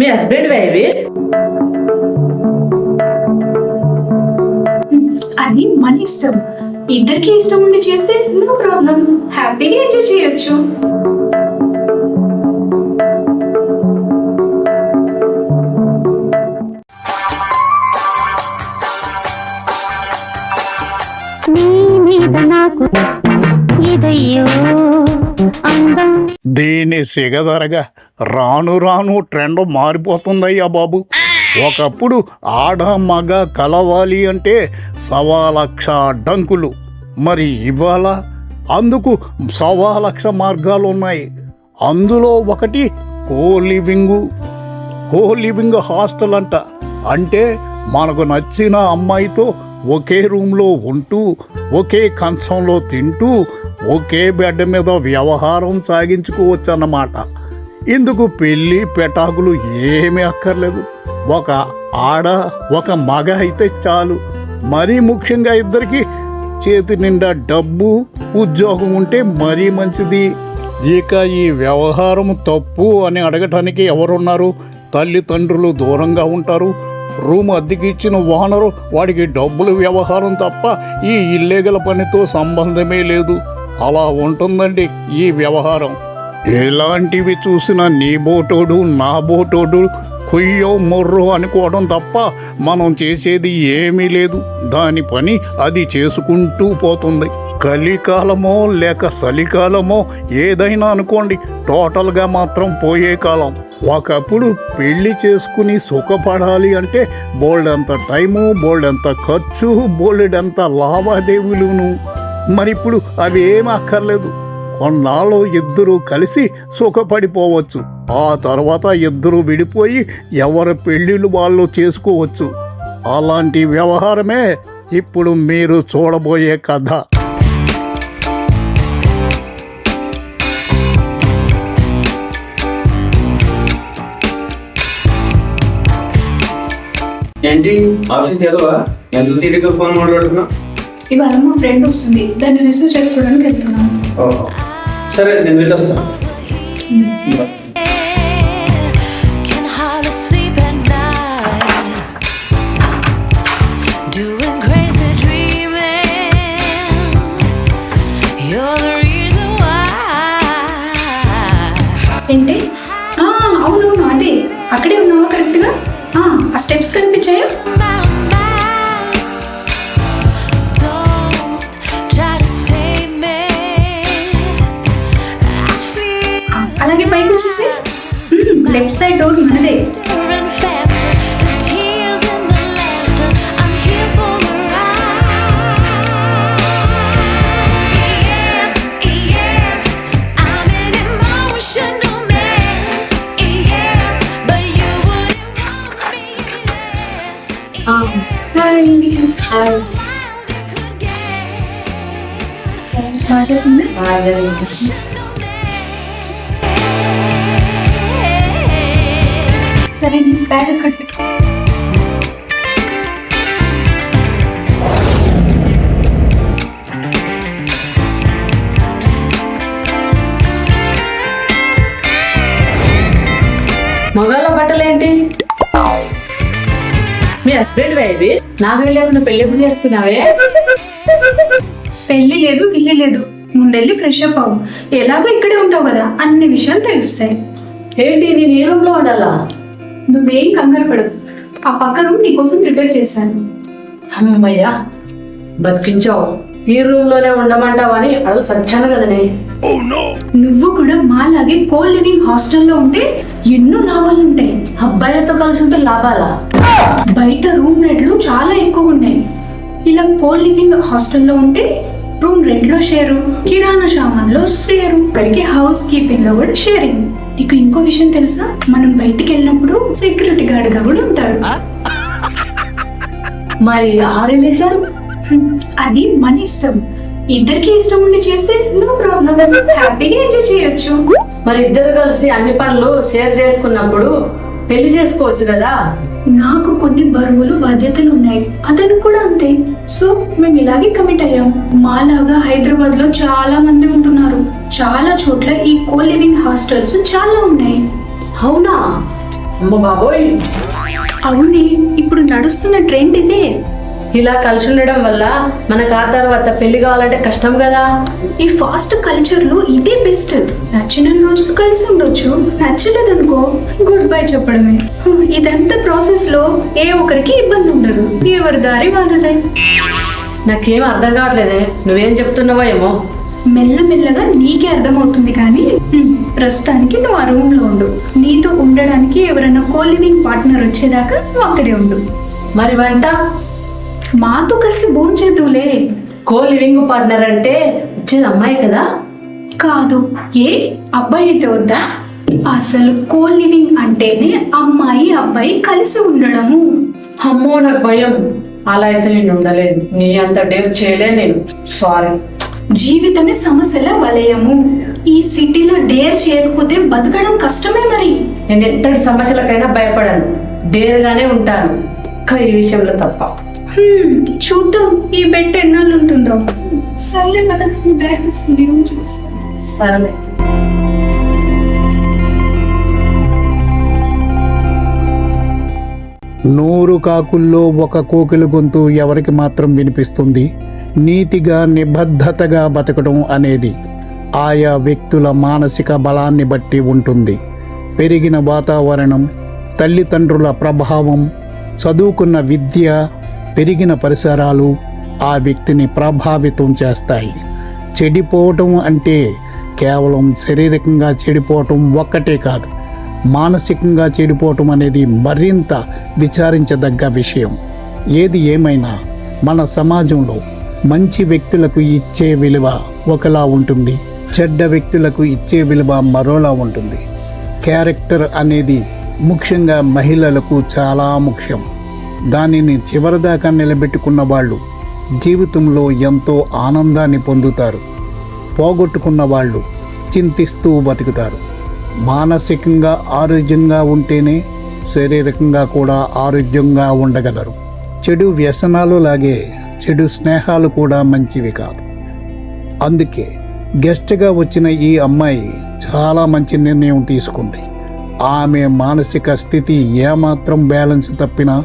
మీ husband ఇవి? అది మన ఇష్టం. ఇద్దరికి ఇష్టం ఉండి చేస్తే నో ప్రాబ్లం. హ్యాపీగా ఎంజాయ్ చేయొచ్చు. నీ మీద నాకు ఇదయ్యో దీని సిగదరగా రాను రాను ట్రెండ్ మారిపోతుందయ్యా బాబు. ఒకప్పుడు ఆడ మగ కలవాలి అంటే సవా లక్ష అడ్డంకులు మరి ఇవాళ అందుకు సవా లక్ష మార్గాలు ఉన్నాయి అందులో ఒకటి co living co living hostel అంట. అంటే మనకు నచ్చిన అమ్మాయితో ఒకే రూమ్లో ఉంటూ ఒకే కంచంలో తింటూ ఒకే బెడ్ మీద వ్యవహారం సాగించుకోవచ్చు అన్నమాట ఇందుకు పెళ్ళి పెటాకులు ఏమీ అక్కర్లేదు. ఒక ఆడ ఒక మగ అయితే చాలు. మరీ ముఖ్యంగా ఇద్దరికి చేతి నిండా డబ్బు ఉద్యోగం ఉంటే మరీ మంచిది. ఇక ఈ వ్యవహారం తప్పు అని అడగటానికి ఎవరున్నారు? తల్లిదండ్రులు దూరంగా ఉంటారు. రూమ్ అద్దెకి ఇచ్చిన ఓనరు వాడికి డబ్బులు వ్యవహారం తప్ప ఈ ఇల్లేగల పనితో సంబంధమే లేదు. అలా ఉంటుందండి ఈ వ్యవహారం. ఎలాంటివి చూసినా నీ బోటోడు నా బోటోడు కుయ్యో మొర్రో అనుకోవడం తప్ప మనం చేసేది ఏమీ లేదు. దాని పని అది చేసుకుంటూ పోతుంది. కలికాలమో లేక చలికాలమో ఏదైనా అనుకోండి టోటల్గా మాత్రం పోయే కాలం. ఒకప్పుడు పెళ్ళి చేసుకుని సుఖపడాలి అంటే బోల్డ్ అంత టైము బోల్డ్ అంత ఖర్చు బోల్డ్ అంత లావాదేవీలును మరి ఇప్పుడు అవి అక్కర్లేదు. కొన్నాళ్ళు ఇద్దరు కలిసి సుఖపడిపోవచ్చు. ఆ తర్వాత ఇద్దరు విడిపోయి ఎవరి పెళ్ళిళ్ళు వాళ్ళు చేసుకోవచ్చు. అలాంటి వ్యవహారమే ఇప్పుడు మీరు చూడబోయే కథ. ఏంటి? ఆఫీస్కి వెళ్ళవా ఎంత తిరిగి ఫోన్ మాట్లాడుతున్నా ఇవాళ మా ఫ్రెండ్ వస్తుంది. దాన్ని రిసీవ్ చేసుకోవడానికి వెళ్తున్నాను సరే నేను వెళ్ళొస్తాను left side door hinade I'm not sure if you're going to. సరే నేను బ్యాగ్ అక్కడ పెట్టుకో మగాళ్ళ బట్టలు ఏంటి మీ హస్బెండ్ ఇవి నాకు లేకుండా పెళ్ళి ఎప్పుడు చేసుకున్నావే? పెళ్ళి లేదు గిల్లి లేదు. ముందెళ్ళి ఫ్రెష్ అప్ అవ్వు. ఎలాగో ఇక్కడే ఉంటావు కదా అన్ని విషయాలు తెలుస్తాయి. ఏంటి నేను ఈ రూమ్లో ఉండాలా? నువ్వేం కంగారు పడదు ఆ పక్క రూమ్ నీకోసం ప్రిపేర్ చేశాను. అమ్మయ్యా బతికించావు. ఈ రూమ్లోనే ఉండమంటావని అడుగు సచ్చాను కదనే. నువ్వు కూడా మాలాగే కో లివింగ్ హాస్టల్లో ఉంటే ఎన్నో లాభాలు ఉంటాయి. అబ్బాయిలతో కలిసి ఉంటే లాభాలా? బయట రూమ్ రేట్లు చాలా ఎక్కువ ఉన్నాయి. ఇలా కో లివింగ్ హాస్టల్లో ఉంటే రూమ్ రెంట్లో షేరు కిరాణా సామాన్లో షేరు ఒకరికి హౌస్ కీపింగ్లో కూడా షేరింగ్ నీకు ఇంకో విషయం తెలుసా? మనం బయటికి వెళ్ళినప్పుడు సెక్యూరిటీ గార్డ్గా కూడా ఉంటాడు. మరి ఆ రిలేషన్ అది మన ఇష్టం. ఇద్దరికి ఇష్టం ఉండి చేస్తే నో ప్రాబ్లం హ్యాపీగా ఎంజాయ్ చేయొచ్చు. మరి ఇద్దరు కలిసి అన్ని పనులు షేర్ చేసుకున్నప్పుడు పెళ్ళి చేసుకోవచ్చు కదా? నాకు కొన్ని బరువులు బాధ్యతలు ఉన్నాయి అతను కూడా అంతే. సో మేము ఇలాగే కమిట్ అయ్యాం. మాలాగా హైదరాబాద్లో చాలా మంది ఉంటున్నారు. చాలా చోట్ల ఈ కో లివింగ్ హాస్టల్స్ చాలా ఉన్నాయి. అవునా? బాబోయ్. అవునే ఇప్పుడు నడుస్తున్న ట్రెండ్ ఇదే. ఇలా కలిసి ఉండడం వల్ల మనకు ఆ తర్వాత పెళ్ళి కావాలంటే కష్టం కదా? ఈ ఫాస్ట్ కల్చర్లో ఇదే బెస్ట్. నచ్చిన రోజులు కలిసి ఉండొచ్చు. నచ్చలేదనుకో గుడ్ బై చెప్పడమే. ఇదంతా ప్రాసెస్లో ఏ ఒక్కరికి ఇబ్బంది ఉండదు. ఎవరి దారి వాళ్ళదే. నాకేం అర్థం కావట్లేదే. నువ్వేం చెప్తున్నావో ఏమో. మెల్లమెల్లగా నీకే అర్థమవుతుంది కానీ ప్రస్తుతానికి నువ్వు ఆ రూమ్లో ఉండు. నీతో ఉండడానికి ఎవరైనా కో లివింగ్ పార్ట్నర్ వచ్చేదాకా నువ్వు అక్కడే ఉండు. మరి వంట? మాతో కలిసి భోంచేద్దులే కో లివింగ్ పార్ట్నర్ అంటే వచ్చేది అమ్మాయి కదా? కాదు. ఏ? అబ్బాయి అయితే వద్దా? అసలు కో లివింగ్ అంటేనే అమ్మాయి అబ్బాయి కలిసి ఉండడము. అమ్మో నాకు భయం. అలా అయితే నేను ఉండలేదు నీ అంత డేర్ చేయలే నేను. సారీ జీవితమే సమస్యల వలయము. ఈ సిటీలో డేర్ చేయకపోతే బతకడం కష్టమే మరి. నేను ఎంతటి సమస్యలకైనా భయపడను. డేర్గానే ఉంటాను. ఇంకా ఈ విషయంలో తప్ప. చూద్దాం ఈ బెట్ ఎన్నాళ్ళు ఉంటుందో. సర్లే కదా నీ బ్యాగ్ తీసుకుని రూమ్ చూస్తాను సరే నూరు కాకుల్లో ఒక కోకిల గొంతు ఎవరికి మాత్రం వినిపిస్తుంది? నీతిగా నిబద్ధతగా బతకడం అనేది ఆయా వ్యక్తుల మానసిక బలాన్ని బట్టి ఉంటుంది. పెరిగిన వాతావరణం తల్లిదండ్రుల ప్రభావం చదువుకున్న విద్య పెరిగిన పరిసరాలు ఆ వ్యక్తిని ప్రభావితం చేస్తాయి. చెడిపోవటం అంటే కేవలం శారీరకంగా చెడిపోవటం ఒక్కటే కాదు మానసికంగా చెడిపోవటం అనేది మరింత విచారించదగ్గ విషయం. ఏది ఏమైనా మన సమాజంలో మంచి వ్యక్తులకు ఇచ్చే విలువ ఒకలా ఉంటుంది చెడ్డ వ్యక్తులకు ఇచ్చే విలువ మరోలా ఉంటుంది. క్యారెక్టర్ అనేది ముఖ్యంగా మహిళలకు చాలా ముఖ్యం. దానిని చివరిదాకా నిలబెట్టుకున్న వాళ్ళు జీవితంలో ఎంతో ఆనందాన్ని పొందుతారు. పోగొట్టుకున్న వాళ్ళు చింతిస్తూ బతుకుతారు. మానసికంగా ఆరోగ్యంగా ఉంటేనే శారీరకంగా కూడా ఆరోగ్యంగా ఉండగలరు. చెడు వ్యసనాలు లాగే చెడు స్నేహాలు కూడా మంచివి కాదు. అందుకే గెస్ట్గా వచ్చిన ఈ అమ్మాయి చాలా మంచి నిర్ణయం తీసుకుంది. ఆమె మానసిక స్థితి ఏమాత్రం బ్యాలెన్స్ తప్పినా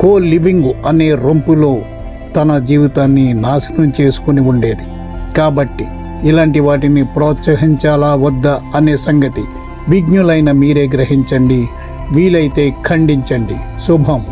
కో లివింగ్ అనే రొంపులో తన జీవితాన్ని నాశనం చేసుకుని ఉండేది. కాబట్టి ఇలాంటి వాటిని ప్రోత్సహించాలా వద్దా అనే సంగతి విజ్ఞులైన మీరే గ్రహించండి. వీలైతే ఖండించండి. శుభం.